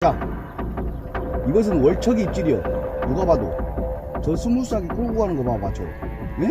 자, 이것은 월척이 입질이요. 누가 봐도. 저 스무스하게 끌고 가는 거 봐, 맞죠? 예?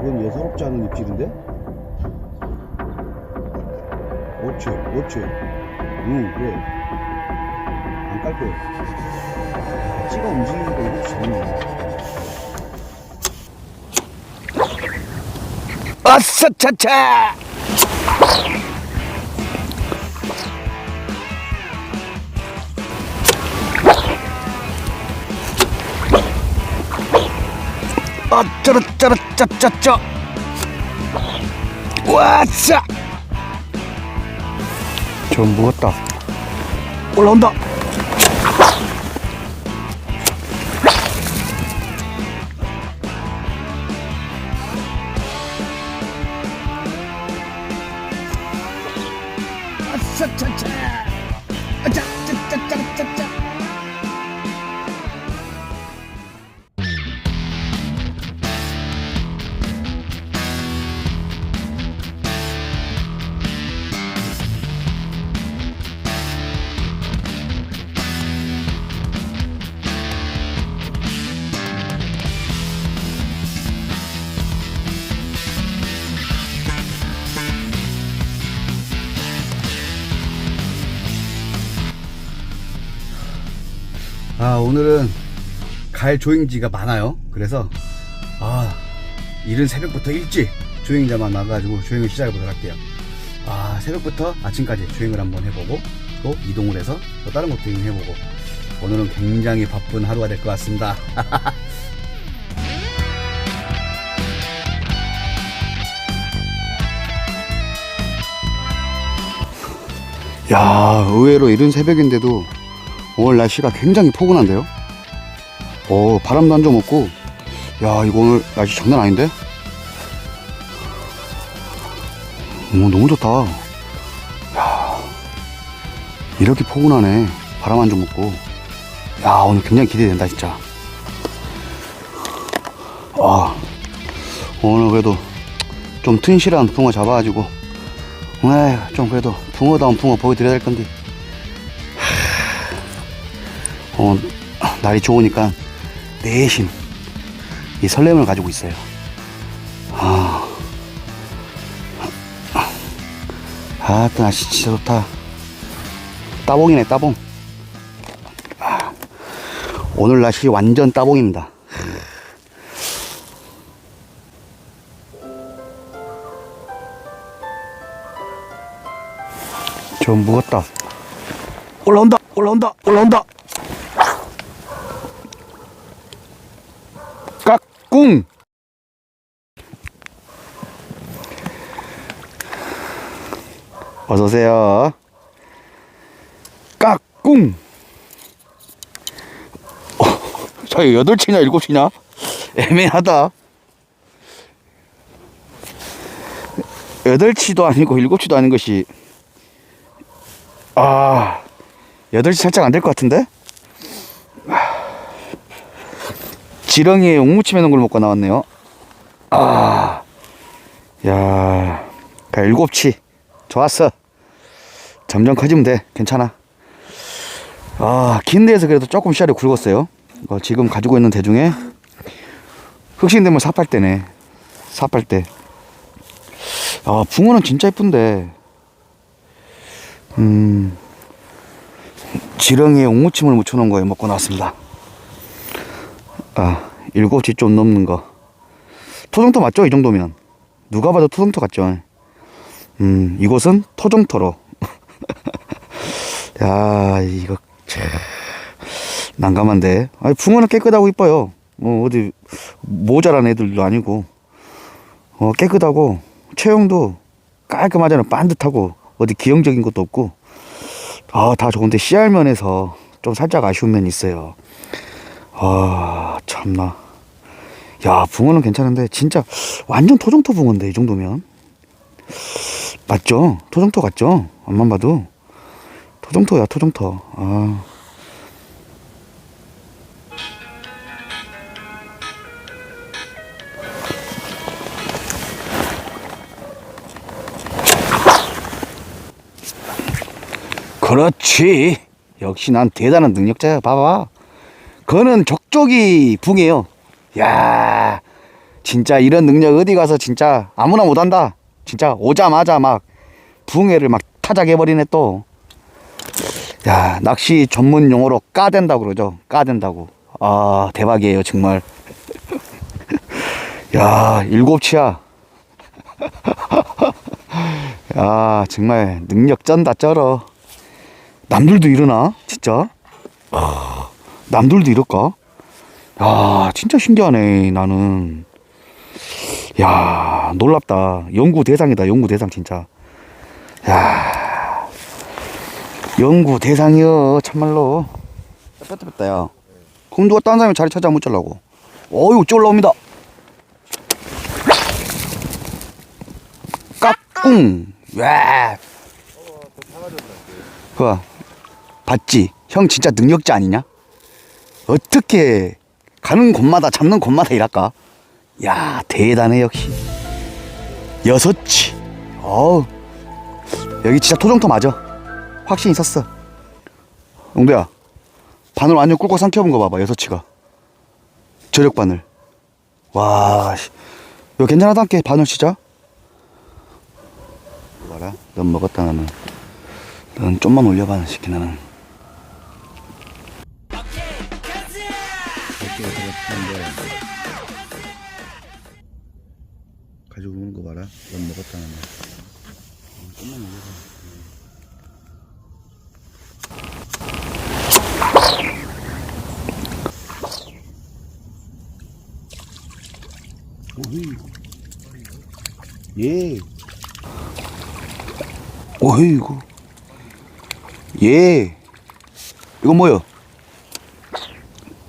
이건 예사롭지 않은 입질인데? 어치, 어치. 응, 그래. 안 깔 거야. 찌가 움직이니까 이거 재밌네. 아싸, 차차! 어쩌라쩌라쩌쩌쩌 와싸. 좀 무겁다. 올라온다 아 오늘은 갈 조행지가 많아요. 그래서 아 이른 새벽부터 일찍 조행자만 나가지고 조행을 시작해 보도록 할게요. 아 새벽부터 아침까지 조행을 한번 해보고 또 이동을 해서 또 다른 것도 해보고 오늘은 굉장히 바쁜 하루가 될 것 같습니다. 야 의외로 이른 새벽인데도 오늘 날씨가 굉장히 포근한데요? 오 바람도 한점 없고. 야 이거 오늘 날씨 장난 아닌데? 오 너무 좋다. 야 이렇게 포근하네. 바람 한점 없고. 야 오늘 굉장히 기대된다 진짜. 아 오늘 그래도 좀 튼실한 붕어 잡아가지고 에좀 그래도 붕어다운 붕어 보여드려야 될 건데 어, 날이 좋으니까 내심 이 설렘을 가지고 있어요. 아, 아, 또 날씨 진짜 좋다. 따봉이네, 따봉. 아, 오늘 날씨 완전 따봉입니다. 좀 무겁다. 올라온다, 올라온다, 올라온다. 깍꿍 어서오세요. 깍꿍! 어, 저희 8치냐 7치냐 애매하다. 8치도 아니고 7치도 아닌 것이 아 8치 살짝 안 될 것 같은데 지렁이에 옥무침 해 놓은 걸 먹고 나왔네요. 아, 야, 그 일곱치 좋았어. 점점 커지면 돼. 괜찮아. 아, 긴 데에서 그래도 조금 씨알이 굵었어요. 어, 지금 가지고 있는 대 중에 흑신대물 사팔대네. 사팔대. 아, 붕어는 진짜 예쁜데. 음, 지렁이에 옥무침을 묻혀놓은 거에 먹고 나왔습니다. 아, 일곱치 좀 넘는 거. 토종토 맞죠? 이 정도면. 누가 봐도 토종토 같죠? 음, 이곳은 토종토로. 야, 이거, 참, 난감한데. 아니, 붕어는 깨끗하고 이뻐요. 뭐, 어디, 모자란 애들도 아니고. 어, 깨끗하고, 체형도 깔끔하잖아. 반듯하고, 어디 기형적인 것도 없고. 아, 다 좋은데, 씨알 면에서 좀 살짝 아쉬운 면이 있어요. 아 참나. 야 붕어는 괜찮은데 진짜 완전 토종토 붕어인데 이 정도면. 맞죠? 토종토 같죠? 앞만 봐도. 토종토야 토종토. 아. 그렇지. 역시 난 대단한 능력자야. 봐봐. 그거는 적적이 붕이에요. 야, 진짜 이런 능력 어디 가서 진짜 아무나 못한다. 진짜 오자마자 막 붕해를 막 타작해버리네 또. 야, 낚시 전문 용어로 까댄다고 그러죠. 까댄다고. 아, 대박이에요, 정말. 야, 일곱치야. 야, 정말 능력 쩐다 쩔어. 남들도 이러나? 진짜? 아, 남들도 이럴까? 야, 진짜 신기하네, 나는. 야, 놀랍다. 연구 대상이다, 연구 대상, 진짜. 야, 연구 대상이여, 참말로. 뺐다 뺐다, 야. 그럼 누가 딴 사람이 자리 찾아 못 잘라고. 어유, 쫄 올라옵니다. 까꿍. 와. 그거 봤지? 형 진짜 능력자 아니냐? 어떻게 가는 곳마다 잡는 곳마다 일할까? 야 대단해 역시. 여섯치 어우. 여기 진짜 토종토 맞아. 확신이 있었어. 용도야 바늘 완전 꿀꺽 삼켜본 거 봐봐 여섯치가. 저력 바늘. 와 씨. 이거 괜찮아단게 바늘 진짜 봐라. 넌 먹었다 나는. 넌 좀만 올려봐 시키 나는 가지고 오는 거 봐라. 넌 먹었다 나는 좀만 올려봐 오이 예 어이구 예. 이거 뭐야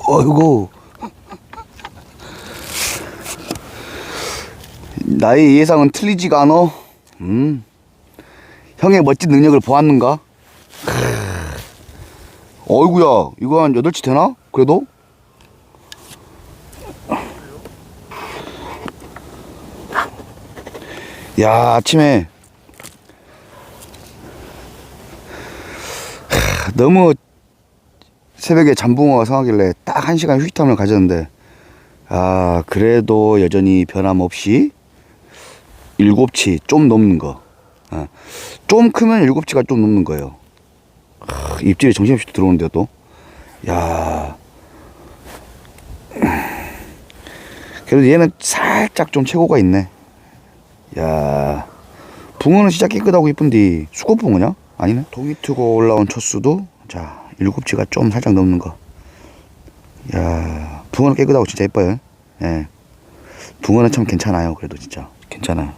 어이구 나의 예상은 틀리지가 않어. 음. 형의 멋진 능력을 보았는가. 어이구야 이거 한 8치 되나? 그래도? 야 아침에. 너무 새벽에 잠붕어가 성하길래 딱 한 시간 휴식탐을 가졌는데. 아 그래도 여전히 변함없이 일곱치 좀 넘는 거. 아, 좀 크면 일곱치가 좀 넘는 거예요. 아, 입질이 정신없이 들어오는데도 야 그래도 얘는 살짝 좀 최고가 있네. 야 붕어는 진짜 깨끗하고 이쁜디 수컷 붕어냐? 아니네. 동이 트고 올라온 첫수도 자 일곱치가 좀 살짝 넘는 거. 야 붕어는 깨끗하고 진짜 예뻐요. 예. 붕어는 참 괜찮아요. 그래도 진짜 괜찮아요.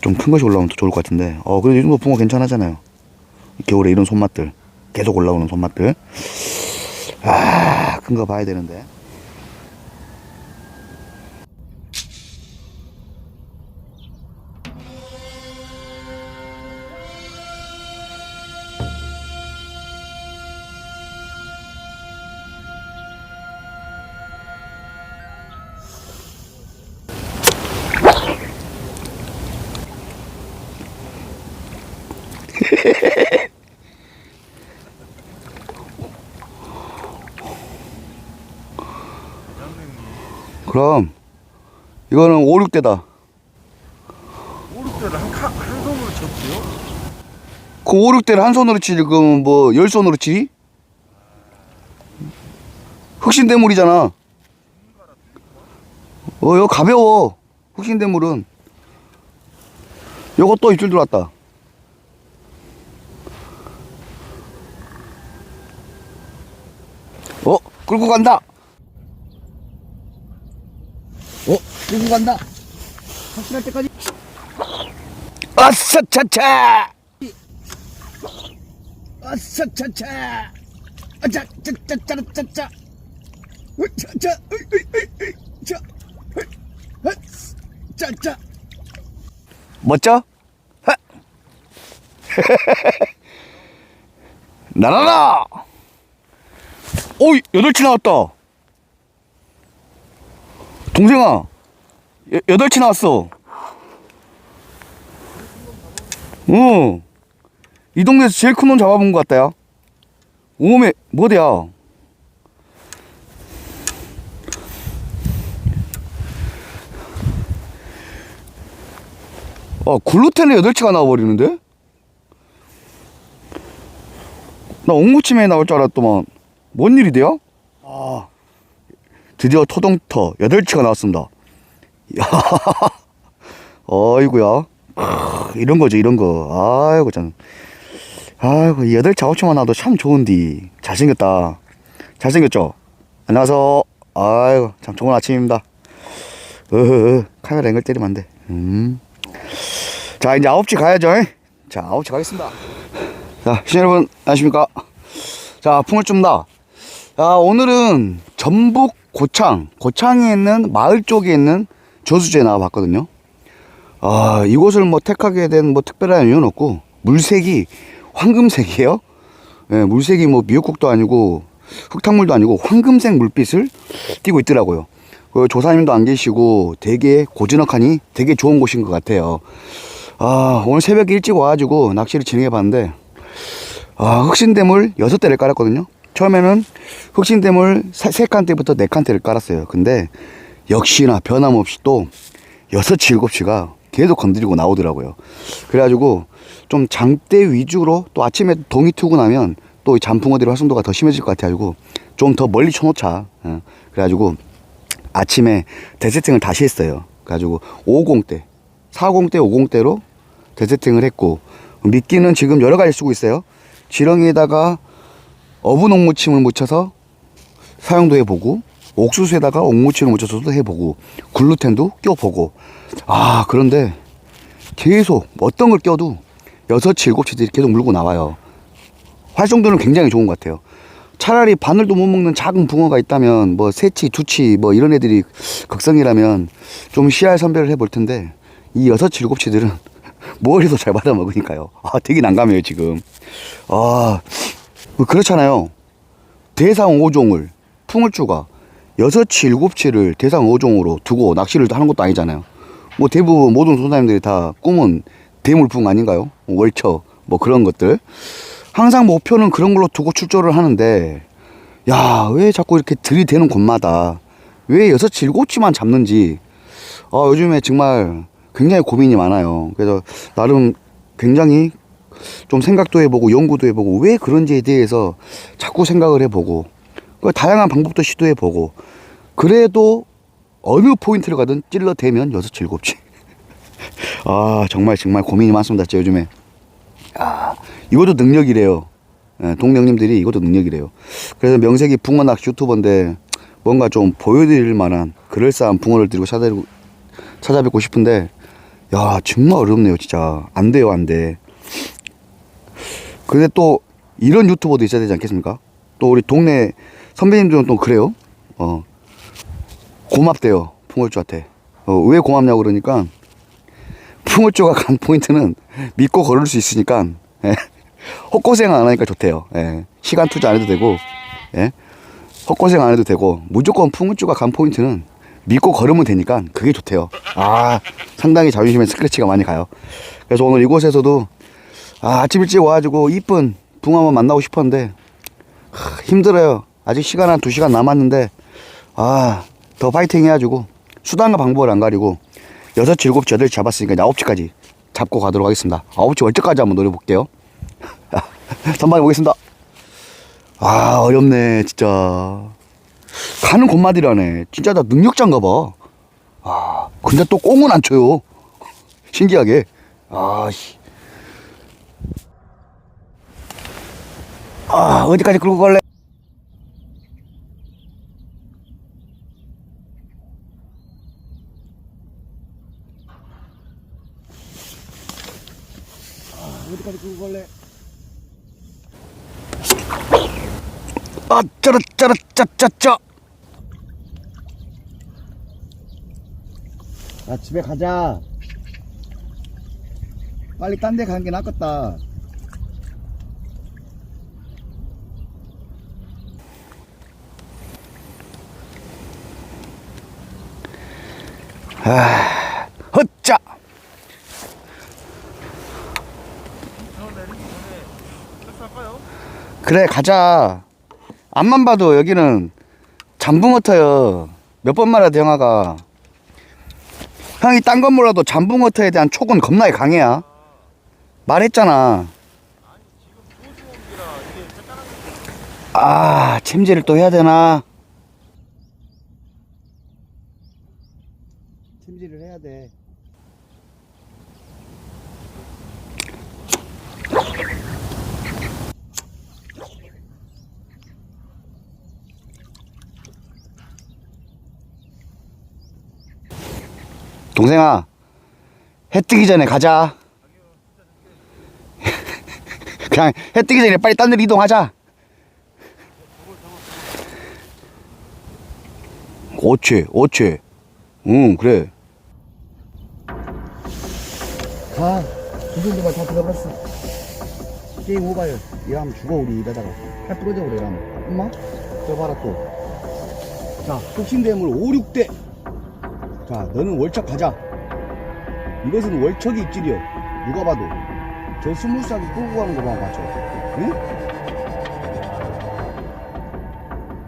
좀 큰 것이 올라오면 더 좋을 것 같은데. 어 그래도 이 정도 붕어 괜찮아잖아요. 겨울에 이런 손맛들 계속 올라오는 손맛들. 아 큰 거 봐야 되는데. 그럼 이거는 5, 6대다. 오륙대를 한, 카- 한 손으로 쳤지요? 그 5, 6대를 한 손으로 치지 그럼 뭐열 손으로 치지? 흑신대물이잖아. 어, 이거 가벼워. 흑신대물은. 요거 또 입질 들어왔다. 어, 끌고 간다. 어, 끌고 간다. 확실할 때까지. 아싸, 차차! 아싸, 차차! 아차, 짜, 짜, 짜, 짜, 짜. 으, 차, 차, 으, 으, 으, 으, 차, 으, 으, 짜, 짜. 멋져? 하! 날아라! 오, 여덟치 나왔다. 동생아, 여, 여덟치 나왔어. 어. 이 동네에서 제일 큰 놈 잡아본 것 같다요. 오메, 뭐대야? 아, 글루텐에 여덟 치가 나와버리는데? 나 옥무침에 나올 줄 알았더만, 뭔 일이대요? 아, 드디어 토동터 여덟 치가 나왔습니다. 야, 어이구야. 크, 이런 거죠, 이런 거. 아이고, 참. 아이고, 이 여덟 치 아홉 치만 나도 참 좋은디. 잘생겼다. 잘생겼죠? 안녕하세요. 아이고, 참 좋은 아침입니다. 어허, 카메라 앵글 때리면 안 돼. 음. 자, 이제 아홉 치 가야죠. 잉? 자, 아홉 치 가겠습니다. 자, 시청자 여러분, 안녕하십니까. 자, 풍을 줍니다. 자, 오늘은 전북 고창, 고창에 있는 마을 쪽에 있는 저수지에 나와봤거든요. 아, 이곳을 뭐 택하게 된 뭐 특별한 이유는 없고, 물색이 황금색이에요. 예, 물색이 뭐 미역국도 아니고, 흙탕물도 아니고, 황금색 물빛을 띠고 있더라고요. 그 조사님도 안 계시고, 되게 고즈넉하니 되게 좋은 곳인 것 같아요. 아, 오늘 새벽에 일찍 와가지고 낚시를 진행해 봤는데, 아, 흑신대물 여섯 대를 깔았거든요. 처음에는 흑신대물 세, 세 칸대부터 네 칸대를 깔았어요. 근데 역시나 변함없이 또 여섯, 일곱 시가 계속 건드리고 나오더라고요. 그래가지고 좀 장대 위주로 또 아침에 동이 트고 나면 또 이 잔풍어들의 활성도가 더 심해질 것 같아가지고 좀 더 멀리 쳐놓자. 어. 그래가지고 아침에 대세팅을 다시 했어요. 그래가지고 50대, 40대, 50대로 대세팅을 했고 미끼는 지금 여러 가지 쓰고 있어요. 지렁이에다가 어분 옥무침을 묻혀서 사용도 해보고 옥수수에다가 옥무침을 묻혀서도 해보고 글루텐도 껴보고 아 그런데 계속 어떤 걸 껴도 여섯, 일곱 치들이 계속 물고 나와요. 활성도는 굉장히 좋은 것 같아요. 차라리 바늘도 못 먹는 작은 붕어가 있다면 뭐 세치, 두치 뭐 이런 애들이 극성이라면 좀 씨알 선별을 해볼 텐데 이 여섯, 일곱 치들은 뭘 해도 잘 받아 먹으니까요. 아 되게 난감해요 지금. 아 그렇잖아요. 대상 5종을 풍을주가 여섯치 일곱치를 대상 5종으로 두고 낚시를 하는 것도 아니잖아요. 뭐 대부분 모든 소사님들이 다 꿈은 대물풍 아닌가요? 월처 뭐 그런 것들. 항상 목표는 그런 걸로 두고 출조를 하는데 야 왜 자꾸 이렇게 들이대는 곳마다 왜 여섯치 일곱치만 잡는지 아 요즘에 정말 굉장히 고민이 많아요. 그래서 나름 굉장히 좀 생각도 해보고 연구도 해보고 왜 그런지에 대해서 자꾸 생각을 해보고 그 다양한 방법도 시도해보고 그래도 어느 포인트를 가든 찔러대면 여섯 일곱치 아 정말 정말 고민이 많습니다 진짜 요즘에. 아 이것도 능력이래요. 예, 동령님들이 이것도 능력이래요. 그래서 명색이 붕어 낚시 유튜버인데 뭔가 좀 보여드릴 만한 그럴싸한 붕어를 들고 찾아뵙고, 찾아뵙고 싶은데 야 정말 어렵네요 진짜. 안 돼요 안돼 근데 또 이런 유튜버도 있어야 되지 않겠습니까? 또 우리 동네 선배님들은 또 그래요. 어 고맙대요 풍월주한테. 어, 왜 고맙냐고 그러니까 풍월주가 간 포인트는 믿고 걸을 수 있으니까 예. 헛고생 안 하니까 좋대요. 예. 시간 투자 안 해도 되고 예. 헛고생 안 해도 되고 무조건 풍월주가 간 포인트는 믿고 걸으면 되니까 그게 좋대요. 아 상당히 자존심에 스크래치가 많이 가요. 그래서 오늘 이곳에서도 아, 아침 일찍 와가지고 이쁜 붕어 한번 만나고 싶었는데 하, 힘들어요. 아직 시간 한 두 시간 남았는데 아, 더 파이팅 해가지고 수단과 방법을 안 가리고 여섯, 일곱, 여덟 잡았으니까 이제 아홉 시까지 잡고 가도록 하겠습니다. 아홉 시 월때까지 한번 노려볼게요. 선방해 보겠습니다. 아, 어렵네, 진짜. 가는 곳마디라네. 진짜 나 능력자인가 봐. 아, 근데 또 꽁은 안 쳐요. 신기하게. 아, 씨. 아, 어디까지 끌고 갈래? 아, 어디까지 끌고 갈래? 아, 짜라, 짜라, 짜, 짜, 짜. 야, 집에 가자. 빨리 딴 데 가는 게 낫겠다. 아, 헛자. 그래 가자. 앞만 봐도 여기는 잠붕어터여 몇번 말해도 형아가. 형이 딴 건 몰라도 잠붕어터에 대한 촉은 겁나게 강해야. 말했잖아. 아 챔질을 또 해야 되나 챔질을 해야 돼. 동생아 해 뜨기 전에 가자. 그냥 해 뜨기 전에 빨리 딴 데로 이동하자. 오치 오치 응 그래 가 두들도만 다 들어갔어 게임 오바요 이러면 죽어 우리 이러다가 팔 부러져 그래 이러면 엄마 저 봐라 또자 흑심대물 5, 6대 자, 너는 월척 가자. 이것은 월척이 입질이여. 누가 봐도. 저 스무스하게 끌고 가는 거 봐, 맞죠? 응?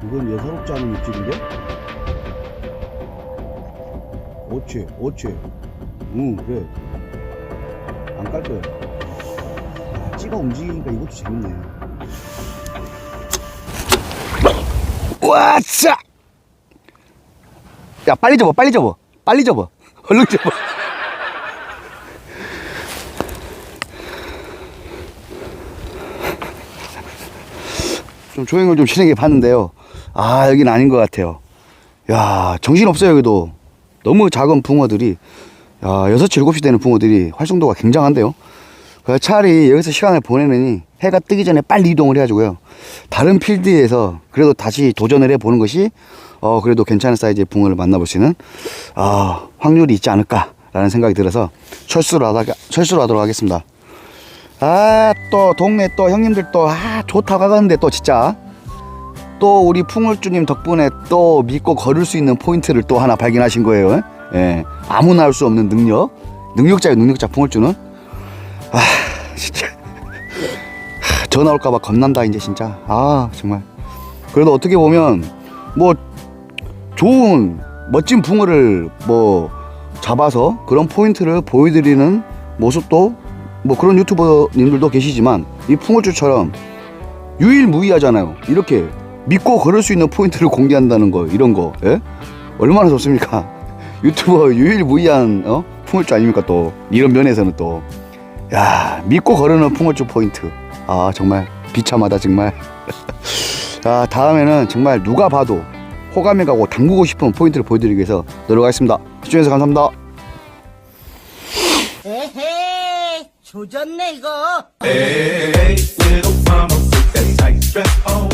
이건 예사롭지 않은 입질인데? 오치, 오치. 응, 그래. 안깔 거야. 아, 찌가 움직이니까 이것도 재밌네. 와싸! 야, 빨리 접어, 빨리 접어. 빨리 접어. 얼른 접어. 좀 조행을 좀 진행해 봤는데요. 아, 여기는 아닌 것 같아요. 야, 정신 없어요, 여기도. 너무 작은 붕어들이, 야, 6시, 7시 되는 붕어들이 활성도가 굉장한데요. 그래서 차라리 여기서 시간을 보내느니 해가 뜨기 전에 빨리 이동을 해가지고요. 다른 필드에서 그래도 다시 도전을 해보는 것이 어, 그래도 괜찮은 사이즈의 붕어를 만나볼 수 있는 아, 확률이 있지 않을까라는 생각이 들어서 철수를, 하다, 철수를 하도록 하겠습니다. 아, 또 동네 또 형님들 또, 아, 좋다고 하는데 또 진짜 또 우리 풍월주님 덕분에 또 믿고 걸을 수 있는 포인트를 또 하나 발견하신 거예요. 예. 아무나 할 수 없는 능력. 능력자예요, 능력자 풍월주는. 아, 진짜. 하, 전화 올까봐 겁난다, 이제 진짜. 아, 정말. 그래도 어떻게 보면, 뭐, 좋은, 멋진 붕어를 뭐, 잡아서 그런 포인트를 보여드리는 모습도 뭐 그런 유튜버님들도 계시지만, 이 풍어주처럼 유일무이하잖아요. 이렇게 믿고 걸을 수 있는 포인트를 공개한다는 거, 이런 거, 예? 얼마나 좋습니까? 유튜버 유일무이한, 어? 풍어주 아닙니까, 또. 이런 면에서는 또. 야 믿고 거르는 풍어주 포인트. 아 정말 비참하다 정말. 자 다음에는 정말 누가 봐도 호감이 가고 담그고 싶은 포인트를 보여드리기 위해서 노력하겠습니다. 시청해주셔서 감사합니다. 에헤이 조졌네 이거. mama,